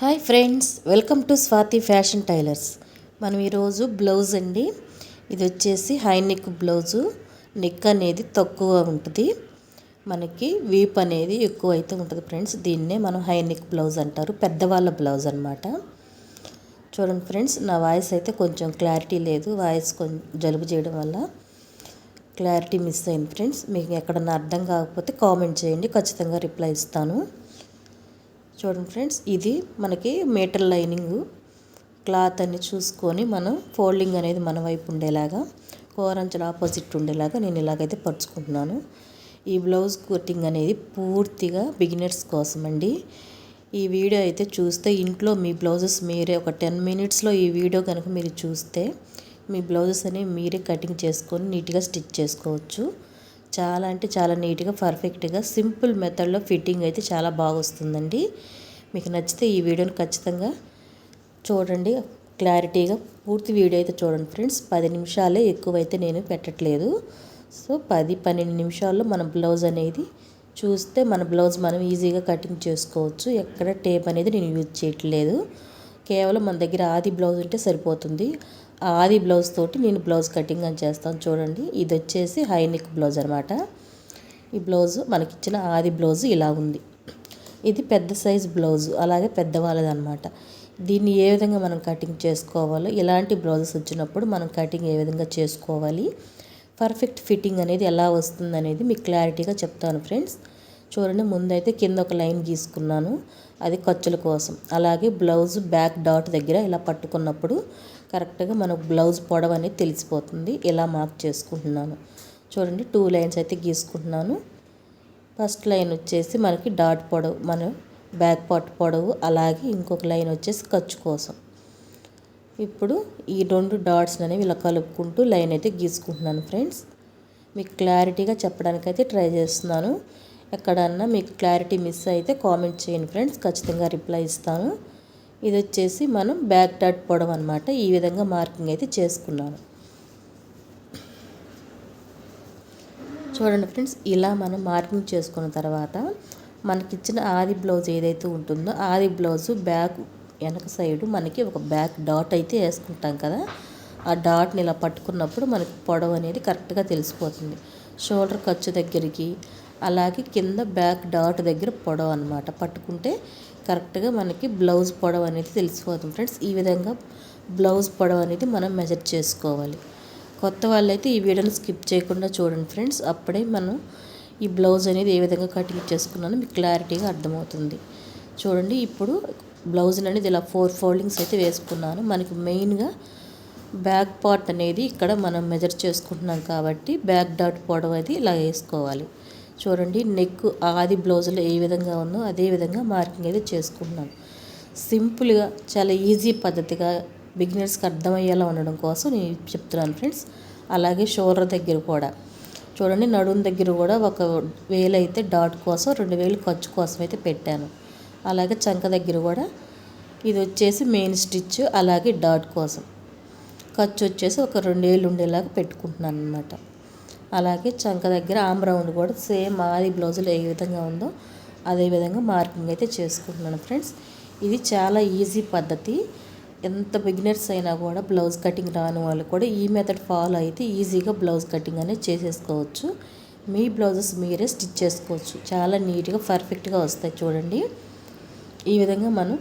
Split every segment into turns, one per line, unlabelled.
Hi friends welcome to Swathi fashion tailors. మనం ఈరోజు blouse అండి. ఇది వచ్చేసి హై నెక్ బ్లౌజు. నెక్ అనేది తక్కువ ఉంటుంది. మనకి వీప్ అనేది ఎక్కువ అయితే ఉంటుంది ఫ్రెండ్స్. దీన్నే మనం హై నెక్ బ్లౌజ్ అంటారు. పెద్దవాళ్ళ బ్లౌజ్ అనమాట చూడండి ఫ్రెండ్స్ నా వాయిస్ అయితే కొంచెం క్లారిటీ లేదు. వాయిస్ కొంచెం జలుబు చేయడం వల్ల క్లారిటీ మిస్ అయింది ఫ్రెండ్స్. మీకు ఎక్కడన్నా అర్థం కాకపోతే కామెంట్ చేయండి. ఖచ్చితంగా రిప్లై ఇస్తాను. చూడండి ఫ్రెండ్స్ ఇది మనకి మీటర్ లైనింగ్. క్లాత్ అని చూసుకొని మనం ఫోల్డింగ్ అనేది మన వైపు ఉండేలాగా కోరంచలు ఆపోజిట్ ఉండేలాగా నేను ఇలాగైతే పరుచుకుంటున్నాను. ఈ బ్లౌజ్ కటింగ్ అనేది పూర్తిగా బిగినర్స్ కోసం అండి ఈ వీడియో అయితే చూస్తే ఇంట్లో మీ బ్లౌజెస్ మీరే ఒక టెన్ మినిట్స్లో ఈ వీడియో కనుక మీరు చూస్తే మీ బ్లౌజెస్ అనేవి మీరే కటింగ్ చేసుకొని నీట్గా స్టిచ్ చేసుకోవచ్చు. చాలా అంటే చాలా నీట్గా పర్ఫెక్ట్గా సింపుల్ మెథడ్లో ఫిట్టింగ్ అయితే చాలా బాగా వస్తుందండి మీకు నచ్చితే ఈ వీడియోని ఖచ్చితంగా చూడండి. క్లారిటీగా పూర్తి వీడియో అయితే చూడండి ఫ్రెండ్స్. పది నిమిషాలే ఎక్కువైతే నేను పెట్టట్లేదు. సో పది పన్నెండు నిమిషాల్లో మన బ్లౌజ్ అనేది చూస్తే మన బ్లౌజ్ మనం ఈజీగా కటింగ్ చేసుకోవచ్చు. ఎక్కడ టేప్ అనేది నేను యూజ్ చేయట్లేదు. కేవలం మన దగ్గర ఆది బ్లౌజ్ ఉంటే సరిపోతుంది. ఆది బ్లౌజ్ తోటి నేను బ్లౌజ్ కటింగ్ అని చేస్తాను. చూడండి ఇది వచ్చేసి హై నెక్ బ్లౌజ్ అనమాట ఈ బ్లౌజ్ మనకిచ్చిన ఆది బ్లౌజ్ ఇలా ఉంది. ఇది పెద్ద సైజ్ బ్లౌజ్ అలాగే పెద్దవాళ్ళదనమాట దీన్ని ఏ విధంగా మనం కటింగ్ చేసుకోవాలో ఇలాంటి బ్లౌజెస్ వచ్చినప్పుడు మనం కటింగ్ ఏ విధంగా చేసుకోవాలి పర్ఫెక్ట్ ఫిట్టింగ్ అనేది ఎలా వస్తుంది అనేది మీకు క్లారిటీగా చెప్తాను ఫ్రెండ్స్. చూడండి ముందైతే కింద ఒక లైన్ గీసుకున్నాను. అది ఖర్చుల కోసం. అలాగే బ్లౌజ్ బ్యాక్ డాట్ దగ్గర ఇలా పట్టుకున్నప్పుడు కరెక్ట్గా మనకు బ్లౌజ్ పొడవు అనేది తెలిసిపోతుంది. ఇలా మార్క్ చేసుకుంటున్నాను. చూడండి టూ లైన్స్ అయితే గీసుకుంటున్నాను. ఫస్ట్ లైన్ వచ్చేసి మనకి డాట్ పొడవు మన బ్యాక్ పార్ట్ పొడవు అలాగే ఇంకొక లైన్ వచ్చేసి ఖర్చు కోసం. ఇప్పుడు ఈ రెండు డాట్స్ అనేవి ఇలా కలుపుకుంటూ లైన్ అయితే గీసుకుంటున్నాను ఫ్రెండ్స్. మీకు క్లారిటీగా చెప్పడానికైతే ట్రై చేస్తున్నాను. ఎక్కడన్నా మీకు క్లారిటీ మిస్ అయితే కామెంట్ చేయండి ఫ్రెండ్స్. ఖచ్చితంగా రిప్లై ఇస్తాను. ఇది వచ్చేసి మనం బ్యాక్ డాట్ పొడవు అనమాట ఈ విధంగా మార్కింగ్ అయితే చేసుకున్నాను. చూడండి ఫ్రెండ్స్ ఇలా మనం మార్కింగ్ చేసుకున్న తర్వాత మనకిచ్చిన ఆది బ్లౌజ్ ఏదైతే ఉంటుందో ఆది బ్లౌజ్ బ్యాక్ వెనక సైడు మనకి ఒక బ్యాక్ డాట్ అయితే వేసుకుంటాం కదా. ఆ డాట్ని ఇలా పట్టుకున్నప్పుడు మనకి పొడవు అనేది కరెక్ట్గా తెలిసిపోతుంది. షోల్డర్ ఖర్చు దగ్గరికి అలాగే కింద బ్యాక్ డాట్ దగ్గర పొడవు అనమాట పట్టుకుంటే కరెక్ట్గా మనకి బ్లౌజ్ పొడవు అనేది తెలిసిపోతుంది ఫ్రెండ్స్. ఈ విధంగా బ్లౌజ్ పొడవు అనేది మనం మెజర్ చేసుకోవాలి. కొత్త వాళ్ళైతే ఈ వీడియోని స్కిప్ చేయకుండా చూడండి ఫ్రెండ్స్. అప్పుడే మనం ఈ బ్లౌజ్ అనేది ఏ విధంగా కటింగ్ చేసుకున్నానో మీకు క్లారిటీగా అర్థమవుతుంది. చూడండి ఇప్పుడు బ్లౌజ్ అనేది ఇలా ఫోర్ ఫోల్డింగ్స్ అయితే వేసుకున్నాను. మనకి మెయిన్గా బ్యాక్ పార్ట్ అనేది ఇక్కడ మనం మెజర్ చేసుకుంటున్నాం కాబట్టి బ్యాక్ డాట్ పొడవు అది ఇలా వేసుకోవాలి. చూడండి నెక్ ఆది బ్లౌజ్లో ఏ విధంగా ఉందో అదే విధంగా మార్కింగ్ అయితే చేసుకుంటున్నాను. సింపుల్గా చాలా ఈజీ పద్ధతిగా బిగినర్స్కి అర్థమయ్యేలా ఉండడం కోసం నేను చెప్తున్నాను ఫ్రెండ్స్. అలాగే షోల్డర్ దగ్గర కూడా. చూడండి నడుము దగ్గర కూడా ఒక వేలు అయితే డాట్ కోసం రెండు వేలు ఖర్చు కోసం అయితే పెట్టాను. అలాగే చంక దగ్గర కూడా ఇది వచ్చేసి మెయిన్ స్టిచ్ అలాగే డాట్ కోసం. ఖర్చు వచ్చేసి ఒక రెండు వేలు ఉండేలాగా పెట్టుకుంటున్నాను అనమాట అలాగే చంక దగ్గర ఆమ్ రౌండ్ కూడా సేమ్ మాది బ్లౌజులు ఏ విధంగా ఉందో అదే విధంగా మార్కింగ్ అయితే చేసుకుంటున్నాను ఫ్రెండ్స్. ఇది చాలా ఈజీ పద్ధతి. ఎంత బిగినర్స్ అయినా కూడా బ్లౌజ్ కటింగ్ రాని వాళ్ళు కూడా ఈ మెథడ్ ఫాలో అయితే ఈజీగా బ్లౌజ్ కటింగ్ అనేది చేసేసుకోవచ్చు. మీ బ్లౌజెస్ మీరే స్టిచ్ చేసుకోవచ్చు. చాలా నీట్గా పర్ఫెక్ట్గా వస్తాయి చూడండి. ఈ విధంగా మనం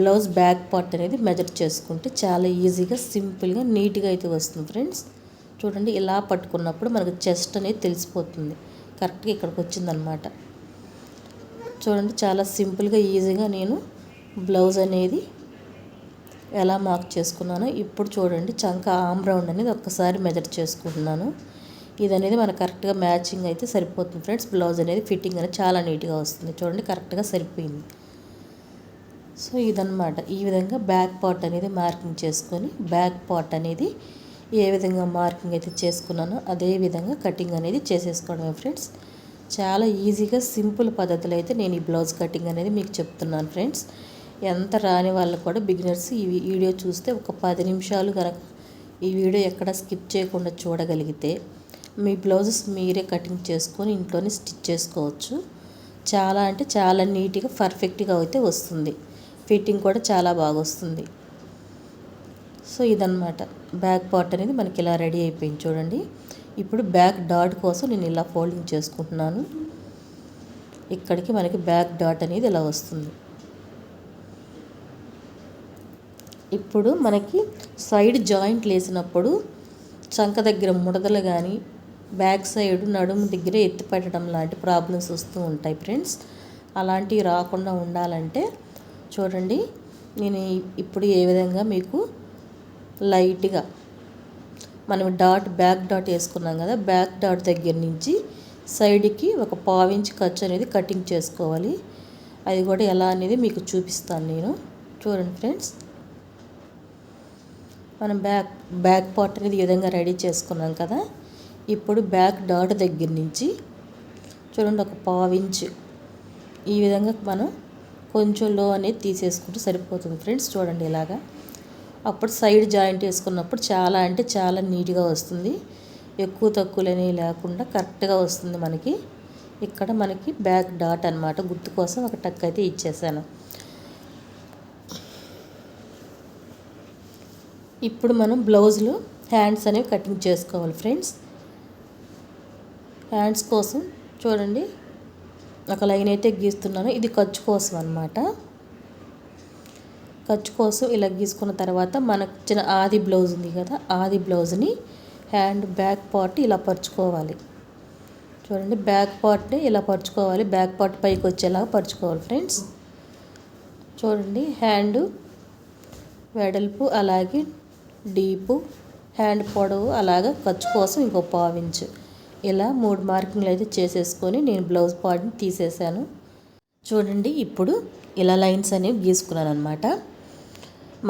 బ్లౌజ్ బ్యాక్ పార్ట్ అనేది మెజర్ చేసుకుంటే చాలా ఈజీగా సింపుల్గా నీట్గా అయితే వస్తుంది ఫ్రెండ్స్. చూడండి ఇలా పట్టుకున్నప్పుడు మనకు చెస్ట్ అనేది తెలిసిపోతుంది. కరెక్ట్గా ఇక్కడికి వచ్చిందనమాట. చూడండి చాలా సింపుల్గా ఈజీగా నేను బ్లౌజ్ అనేది ఎలా మార్క్ చేసుకున్నానో ఇప్పుడు చూడండి చంక ఆమ్ రౌండ్ అనేది ఒక్కసారి మెజర్ చేసుకుంటున్నాను. ఇది అనేది మనకు కరెక్ట్గా మ్యాచింగ్ అయితే సరిపోతుంది ఫ్రెండ్స్. బ్లౌజ్ అనేది ఫిట్టింగ్ అనేది చాలా నీట్గా వస్తుంది. చూడండి కరెక్ట్గా సరిపోయింది. సో ఇదనమాట. ఈ విధంగా బ్యాక్ పార్ట్ అనేది మార్కింగ్ చేసుకొని బ్యాక్ పార్ట్ అనేది ఏ విధంగా మార్కింగ్ అయితే చేసుకున్నానో అదే విధంగా కటింగ్ అనేది చేసేసుకోవడమే ఫ్రెండ్స్. చాలా ఈజీగా సింపుల్ పద్ధతిలో అయితే నేను ఈ బ్లౌజ్ కటింగ్ అనేది మీకు చెప్తున్నాను ఫ్రెండ్స్. ఎంత రాని వాళ్ళు కూడా బిగినర్స్ ఈ వీడియో చూస్తే ఒక పది నిమిషాలు కనుక ఈ వీడియో ఎక్కడ స్కిప్ చేయకుండా చూడగలిగితే మీ బ్లౌజెస్ మీరే కటింగ్ చేసుకొని ఇంట్లోనే స్టిచ్ చేసుకోవచ్చు. చాలా అంటే చాలా నీట్గా పర్ఫెక్ట్గా అయితే వస్తుంది. ఫిట్టింగ్ కూడా చాలా బాగా వస్తుంది. సో ఇదనమాట బ్యాక్ పార్ట్ అనేది మనకి ఇలా రెడీ అయిపోయింది చూడండి. ఇప్పుడు బ్యాక్ డాట్ కోసం నేను ఇలా ఫోల్డింగ్ చేసుకుంటున్నాను. ఇక్కడికి మనకి బ్యాక్ డాట్ అనేది ఇలా వస్తుంది. ఇప్పుడు మనకి సైడ్ జాయింట్ వేసినప్పుడు చంక దగ్గర ముడతలు కానీ బ్యాక్ సైడ్ నడుము దగ్గర ఎత్తి పెట్టడం లాంటి ప్రాబ్లమ్స్ వస్తూ ఉంటాయి ఫ్రెండ్స్. అలాంటివి రాకుండా ఉండాలంటే చూడండి. నేను ఇప్పుడు ఏ విధంగా మీకు లైట్గా. మనం డాట్ బ్యాక్ డాట్ వేసుకున్నాం కదా బ్యాక్ డాట్ దగ్గర నుంచి సైడ్కి ఒక పావించి ఖర్చు అనేది కటింగ్ చేసుకోవాలి. అది కూడా ఎలా అనేది మీకు చూపిస్తాను నేను. చూడండి ఫ్రెండ్స్. మనం బ్యాక్ బ్యాక్ పార్ట్ అనేది ఈ విధంగా రెడీ చేసుకున్నాం కదా. ఇప్పుడు బ్యాక్ డాట్ దగ్గర నుంచి చూడండి ఒక పావించ్. ఈ విధంగా మనం కొంచెం లో అనేది తీసేసుకుంటే సరిపోతుంది ఫ్రెండ్స్. చూడండి ఇలాగా. అప్పుడు సైడ్ జాయింట్ వేసుకున్నప్పుడు చాలా అంటే చాలా నీట్గా వస్తుంది. ఎక్కువ తక్కువలని లేకుండా కరెక్ట్గా వస్తుంది మనకి. ఇక్కడ మనకి బ్యాక్ డాట్ అనమాట గుర్తు కోసం ఒక టక్ అయితే ఇచ్చేసాను. ఇప్పుడు మనం బ్లౌజ్లో హ్యాండ్స్ అనేవి కటింగ్ చేసుకోవాలి ఫ్రెండ్స్. హ్యాండ్స్ కోసం చూడండి. ఒక లైన్ అయితే గీస్తున్నాను. ఇది ఖర్చు కోసం అనమాట ఖర్చు కోసం ఇలా గీసుకున్న తర్వాత మనకు ఇచ్చిన ఆది బ్లౌజ్ ఉంది కదా ఆది బ్లౌజ్ని హ్యాండ్ బ్యాక్ పార్ట్ ఇలా పరుచుకోవాలి. చూడండి బ్యాక్ పార్ట్ని ఇలా పరుచుకోవాలి. బ్యాక్ పార్ట్ పైకి వచ్చేలాగా పరుచుకోవాలి ఫ్రెండ్స్. చూడండి హ్యాండ్ వెడల్పు అలాగే డీపు హ్యాండ్ పొడవు అలాగా ఖర్చు కోసం ఇంకో పావించు ఇలా మూడు మార్కింగ్లు అయితే చేసేసుకొని నేను బ్లౌజ్ పార్ట్ని తీసేసాను. చూడండి ఇప్పుడు ఇలా లైన్స్ అనేవి గీసుకున్నాను అనమాట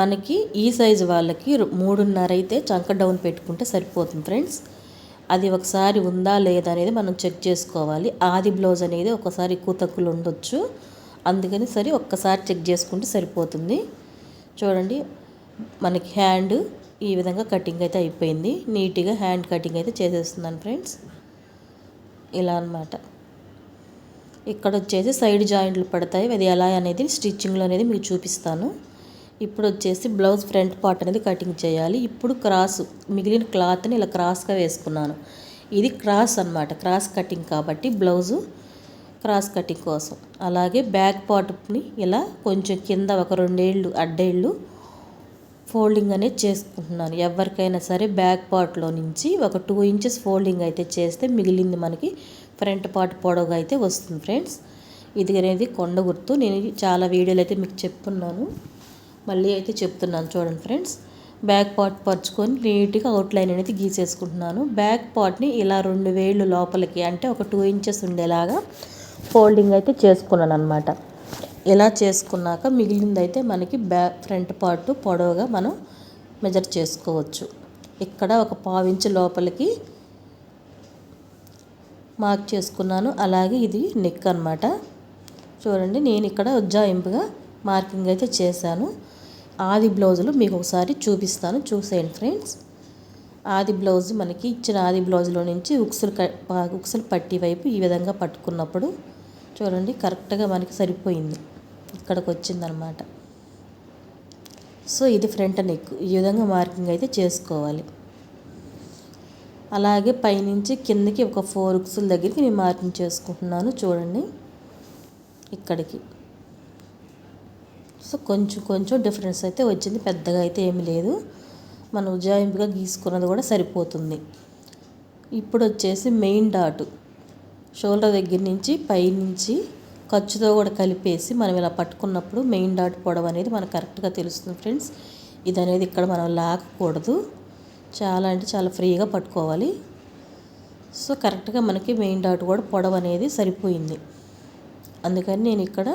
మనకి ఈ సైజు వాళ్ళకి మూడున్నర అయితే చంక డౌన్ పెట్టుకుంటే సరిపోతుంది ఫ్రెండ్స్. అది ఒకసారి ఉందా లేదా అనేది మనం చెక్ చేసుకోవాలి. ఆది బ్లౌజ్ అనేది ఒకసారి ఎక్కువ తక్కువలు ఉండొచ్చు. అందుకని సరే ఒక్కసారి చెక్ చేసుకుంటే సరిపోతుంది. చూడండి మనకి హ్యాండ్ ఈ విధంగా కటింగ్ అయితే అయిపోయింది. నీట్గా హ్యాండ్ కటింగ్ అయితే చేసేస్తున్నాను ఫ్రెండ్స్. ఇలా అనమాట ఇక్కడ వచ్చేసి సైడ్ జాయింట్లు పడతాయి. అది ఎలా అనేది స్టిచ్చింగ్లో అనేది మీకు చూపిస్తాను. ఇప్పుడు వచ్చేసి బ్లౌజ్ ఫ్రంట్ పార్ట్ అనేది కటింగ్ చేయాలి. ఇప్పుడు క్రాస్ మిగిలిన క్లాత్ని ఇలా క్రాస్గా వేసుకున్నాను. ఇది క్రాస్ అనమాట క్రాస్ కటింగ్ కాబట్టి బ్లౌజు క్రాస్ కటింగ్ కోసం. అలాగే బ్యాక్ పార్ట్ని ఇలా కొంచెం కింద ఒక రెండేళ్ళు అడ్డేళ్ళు ఫోల్డింగ్ అనేది చేసుకుంటున్నాను. ఎవరికైనా సరే బ్యాక్ పార్ట్లో నుంచి ఒక టూ ఇంచెస్ ఫోల్డింగ్ అయితే చేస్తే మిగిలింది మనకి ఫ్రంట్ పార్ట్ పొడవుగా అయితే వస్తుంది ఫ్రెండ్స్. ఇది అనేది కొండ గుర్తు. నేను చాలా వీడియోలు అయితే మీకు చెప్తున్నాను. మళ్ళీ అయితే చెప్తున్నాను చూడండి ఫ్రెండ్స్. బ్యాక్ పార్ట్ పరుచుకొని నీట్గా అవుట్లైన్ అనేది గీసేసుకుంటున్నాను. బ్యాక్ పార్ట్ని ఇలా రెండు వేళ్ళు లోపలికి అంటే ఒక టూ ఇంచెస్ ఉండేలాగా ఫోల్డింగ్ అయితే చేసుకున్నాను అనమాట ఇలా చేసుకున్నాక మిగిలింది అయితే మనకి బ్యాక్ ఫ్రంట్ పార్ట్ పొడవుగా మనం మెజర్ చేసుకోవచ్చు. ఇక్కడ ఒక పావించి లోపలికి మార్క్ చేసుకున్నాను. అలాగే ఇది నెక్ అనమాట చూడండి నేను ఇక్కడ ఉజ్జాయింపుగా మార్కింగ్ అయితే చేశాను. ఆది బ్లౌజులు మీకు ఒకసారి చూపిస్తాను. చూసేయండి ఫ్రెండ్స్. ఆది బ్లౌజ్ మనకి ఇచ్చిన ఆది బ్లౌజ్లో నుంచి ఉక్సులు ఉక్సులు పట్టి వైపు ఈ విధంగా పట్టుకున్నప్పుడు చూడండి కరెక్ట్గా మనకి సరిపోయింది. ఇక్కడికి వచ్చిందనమాట సో ఇది ఫ్రంట్ నెక్. ఈ విధంగా మార్కింగ్ అయితే చేసుకోవాలి. అలాగే పైనుంచి కిందకి ఒక ఫోర్ ఉక్సుల దగ్గరికి నేను మార్కింగ్ చేసుకుంటున్నాను. చూడండి. ఇక్కడికి. సో కొంచెం కొంచెం డిఫరెన్స్ అయితే వచ్చింది. పెద్దగా అయితే ఏమీ లేదు. మనం ఉజ్జాయింపుగా గీసుకున్నది కూడా సరిపోతుంది. ఇప్పుడు వచ్చేసి మెయిన్ డాట్ షోల్డర్ దగ్గర నుంచి పైనుంచి ఖర్చుతో కూడా కలిపేసి మనం ఇలా పట్టుకున్నప్పుడు మెయిన్ డాట్ పొడవు అనేది మనకు కరెక్ట్గా తెలుస్తుంది ఫ్రెండ్స్ ఇది అనేది ఇక్కడ మనం లాగకూడదు చాలా అంటే చాలా ఫ్రీగా పట్టుకోవాలి. సో కరెక్ట్గా మనకి మెయిన్ డాట్ కూడా పొడవు అనేది సరిపోయింది. అందుకని నేను ఇక్కడ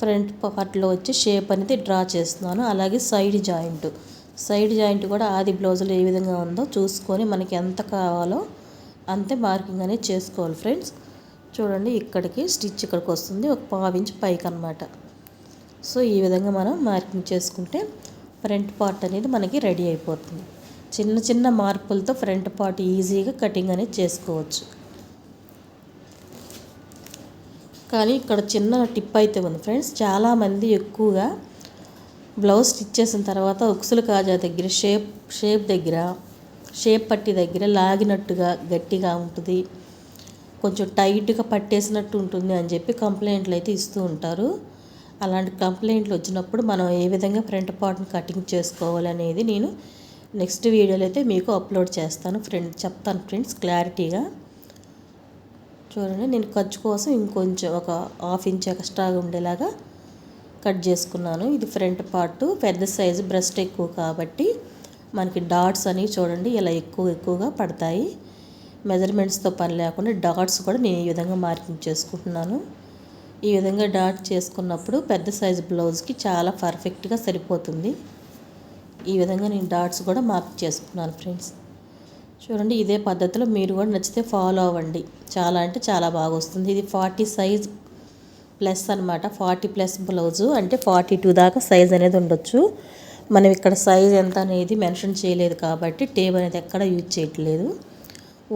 ఫ్రంట్ పార్ట్లో వచ్చి షేప్ అనేది డ్రా చేస్తున్నాను. అలాగే సైడ్ జాయింట్. సైడ్ జాయింట్ కూడా ఆది బ్లౌజులు ఏ విధంగా ఉందో చూసుకొని మనకి ఎంత కావాలో అంతే మార్కింగ్ అనేది చేసుకోవాలి ఫ్రెండ్స్. చూడండి ఇక్కడికి స్టిచ్ ఇక్కడికి వస్తుంది. ఒక పావించి పైకి అనమాట సో ఈ విధంగా మనం మార్కింగ్ చేసుకుంటే ఫ్రంట్ పార్ట్ అనేది మనకి రెడీ అయిపోతుంది. చిన్న చిన్న మార్పులతో ఫ్రంట్ పార్ట్ ఈజీగా కటింగ్ అనేది చేసుకోవచ్చు. కానీ ఇక్కడ చిన్న టిప్ అయితే ఉంది ఫ్రెండ్స్. చాలామంది ఎక్కువగా బ్లౌజ్ స్టిచ్ చేసిన తర్వాత ఉక్సులు కాజా దగ్గర షేప్ షేప్ దగ్గర షేప్ పట్టి దగ్గర లాగినట్టుగా గట్టిగా ఉంటుంది. కొంచెం టైట్గా పట్టేసినట్టు ఉంటుంది అని చెప్పి కంప్లైంట్లు అయితే ఇస్తూ ఉంటారు. అలాంటి కంప్లైంట్లు వచ్చినప్పుడు మనం ఏ విధంగా ఫ్రంట్ పార్ట్ని కటింగ్ చేసుకోవాలనేది నేను నెక్స్ట్ వీడియోలో అయితే మీకు అప్లోడ్ చేస్తాను. ఫ్రెండ్ చెప్తాను ఫ్రెండ్స్ క్లారిటీగా. చూడండి. నేను ఖర్చు కోసం ఇంకొంచెం ఒక హాఫ్ ఇంచ్ ఎక్స్ట్రాగా ఉండేలాగా కట్ చేసుకున్నాను. ఇది ఫ్రంట్ పార్ట్. పెద్ద సైజు బ్రెస్ట్ ఎక్కువ కాబట్టి మనకి డాట్స్ అనేవి చూడండి ఇలా ఎక్కువ ఎక్కువగా పడతాయి. మెజర్మెంట్స్తో పని లేకుండా డాట్స్ కూడా నేను ఈ విధంగా మార్కింగ్ చేసుకుంటున్నాను. ఈ విధంగా డాట్ చేసుకున్నప్పుడు పెద్ద సైజు బ్లౌజ్కి చాలా పర్ఫెక్ట్గా సరిపోతుంది. ఈ విధంగా నేను డాట్స్ కూడా మార్క్ చేసుకున్నాను ఫ్రెండ్స్. చూడండి ఇదే పద్ధతిలో మీరు కూడా నచ్చితే ఫాలో అవ్వండి. చాలా అంటే చాలా బాగా వస్తుంది. ఇది ఫార్టీ సైజ్ ప్లస్ అనమాట ఫార్టీ ప్లస్ బ్లౌజు అంటే ఫార్టీ టూ దాకా సైజ్ అనేది ఉండొచ్చు. మనం ఇక్కడ సైజ్ ఎంత అనేది మెన్షన్ చేయలేదు కాబట్టి టేబ్ అనేది ఎక్కడ యూజ్ చేయట్లేదు.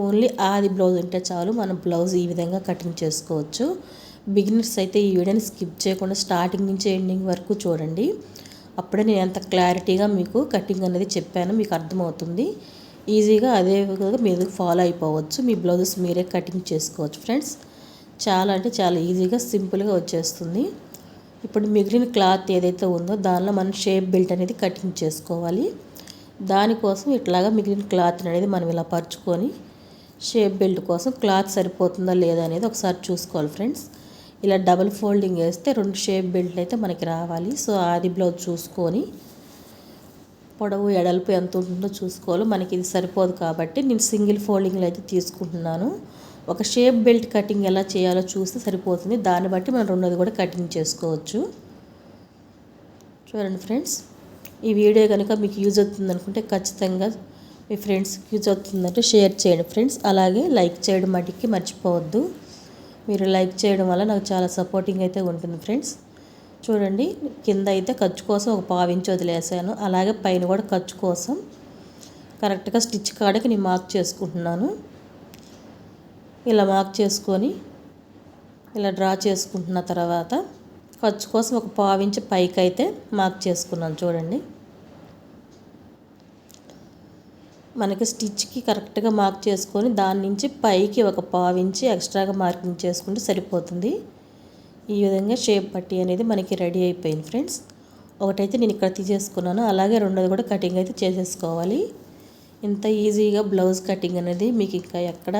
ఓన్లీ ఆది బ్లౌజ్ ఉంటే చాలు మనం బ్లౌజ్ ఈ విధంగా కటింగ్ చేసుకోవచ్చు. బిగినర్స్ అయితే ఈ వీడియోని స్కిప్ చేయకుండా స్టార్టింగ్ నుంచి ఎండింగ్ వరకు చూడండి. అప్పుడే నేను ఎంత క్లారిటీగా మీకు కటింగ్ అనేది చెప్పాను మీకు అర్థమవుతుంది. ఈజీగా అదే విధంగా మీరు ఫాలో అయిపోవచ్చు. మీ బ్లౌజెస్ మీరే కటింగ్ చేసుకోవచ్చు ఫ్రెండ్స్. చాలా అంటే చాలా ఈజీగా సింపుల్గా వచ్చేస్తుంది. ఇప్పుడు మిగిలిన క్లాత్ ఏదైతే ఉందో దానిలో మనం షేప్ బెల్ట్ అనేది కటింగ్ చేసుకోవాలి. దానికోసం ఇట్లాగా మిగిలిన క్లాత్ అనేది మనం ఇలా పరుచుకొని షేప్ బెల్ట్ కోసం క్లాత్ సరిపోతుందా లేదా అనేది ఒకసారి చూసుకోవాలి ఫ్రెండ్స్. ఇలా డబల్ ఫోల్డింగ్ వేస్తే రెండు షేప్ బెల్ట్ అయితే మనకి రావాలి. సో ఆది బ్లౌజ్ చూసుకొని పొడవు ఎడల్పు ఎంత ఉంటుందో చూసుకోవాలి. మనకి ఇది సరిపోదు కాబట్టి నేను సింగిల్ ఫోల్డింగ్లో అయితే తీసుకుంటున్నాను. ఒక షేప్ బెల్ట్ కటింగ్ ఎలా చేయాలో చూస్తే సరిపోతుంది. దాన్ని బట్టి మనం రెండోది కూడా కటింగ్ చేసుకోవచ్చు. చూడండి ఫ్రెండ్స్ ఈ వీడియో కనుక మీకు యూజ్ అవుతుంది అనుకుంటే ఖచ్చితంగా మీ ఫ్రెండ్స్కి యూజ్ అవుతుందంటే షేర్ చేయండి ఫ్రెండ్స్. అలాగే లైక్ చేయడం మటుకి మర్చిపోవద్దు. మీరు లైక్ చేయడం వల్ల నాకు చాలా సపోర్టింగ్ అయితే ఉంటుంది ఫ్రెండ్స్. చూడండి కింద అయితే ఖర్చు కోసం ఒక పావించి వదిలేసాను. అలాగే పైన కూడా ఖర్చు కోసం కరెక్ట్గా స్టిచ్ కాడకి నేను మార్క్ చేసుకుంటున్నాను. ఇలా మార్క్ చేసుకొని ఇలా డ్రా చేసుకుంటున్న తర్వాత ఖర్చు కోసం ఒక పావించి పైకి అయితే మార్క్ చేసుకున్నాను చూడండి. మనకి స్టిచ్కి కరెక్ట్గా మార్క్ చేసుకొని దాని నుంచి పైకి ఒక పావించి ఎక్స్ట్రాగా మార్కింగ్ చేసుకుంటే సరిపోతుంది. ఈ విధంగా షేప్ పట్టి అనేది మనకి రెడీ అయిపోయింది ఫ్రెండ్స్ ఒకటైతే నేను ఇక్కడ తీసేసుకున్నాను. అలాగే రెండోది కూడా కటింగ్ అయితే చేసేసుకోవాలి. ఇంత ఈజీగా బ్లౌజ్ కటింగ్ అనేది మీకు ఇంకా ఎక్కడ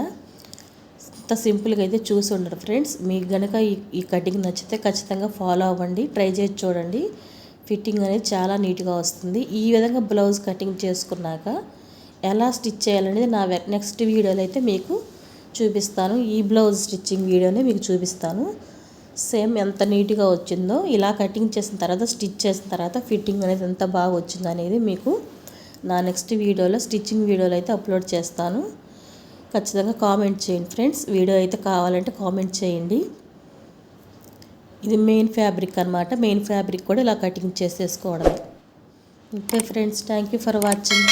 ఇంత సింపుల్గా అయితే చూసి ఉండరు ఫ్రెండ్స్ మీకు కనుక ఈ ఈ కటింగ్ నచ్చితే ఖచ్చితంగా ఫాలో అవ్వండి ట్రై చేసి చూడండి. ఫిట్టింగ్ అనేది చాలా నీట్గా వస్తుంది. ఈ విధంగా బ్లౌజ్ కటింగ్ చేసుకున్నాక ఎలా స్టిచ్ చేయాలనేది నా నెక్స్ట్ వీడియోలో అయితే మీకు చూపిస్తాను. ఈ బ్లౌజ్ స్టిచ్చింగ్ వీడియోనే మీకు చూపిస్తాను. సేమ్ ఎంత నీట్గా వచ్చిందో ఇలా కటింగ్ చేసిన తర్వాత స్టిచ్ చేసిన తర్వాత ఫిట్టింగ్ అనేది ఎంత బాగా వచ్చిందో అనేది మీకు నా నెక్స్ట్ వీడియోలో స్టిచ్చింగ్ వీడియోలో అయితే అప్లోడ్ చేస్తాను. ఖచ్చితంగా కామెంట్ చేయండి ఫ్రెండ్స్. వీడియో అయితే కావాలంటే కామెంట్ చేయండి. ఇది మెయిన్ ఫ్యాబ్రిక్ అనమాట మెయిన్ ఫ్యాబ్రిక్ కూడా ఇలా cutting చేసేసుకోవడం okay friends. Thank you for watching.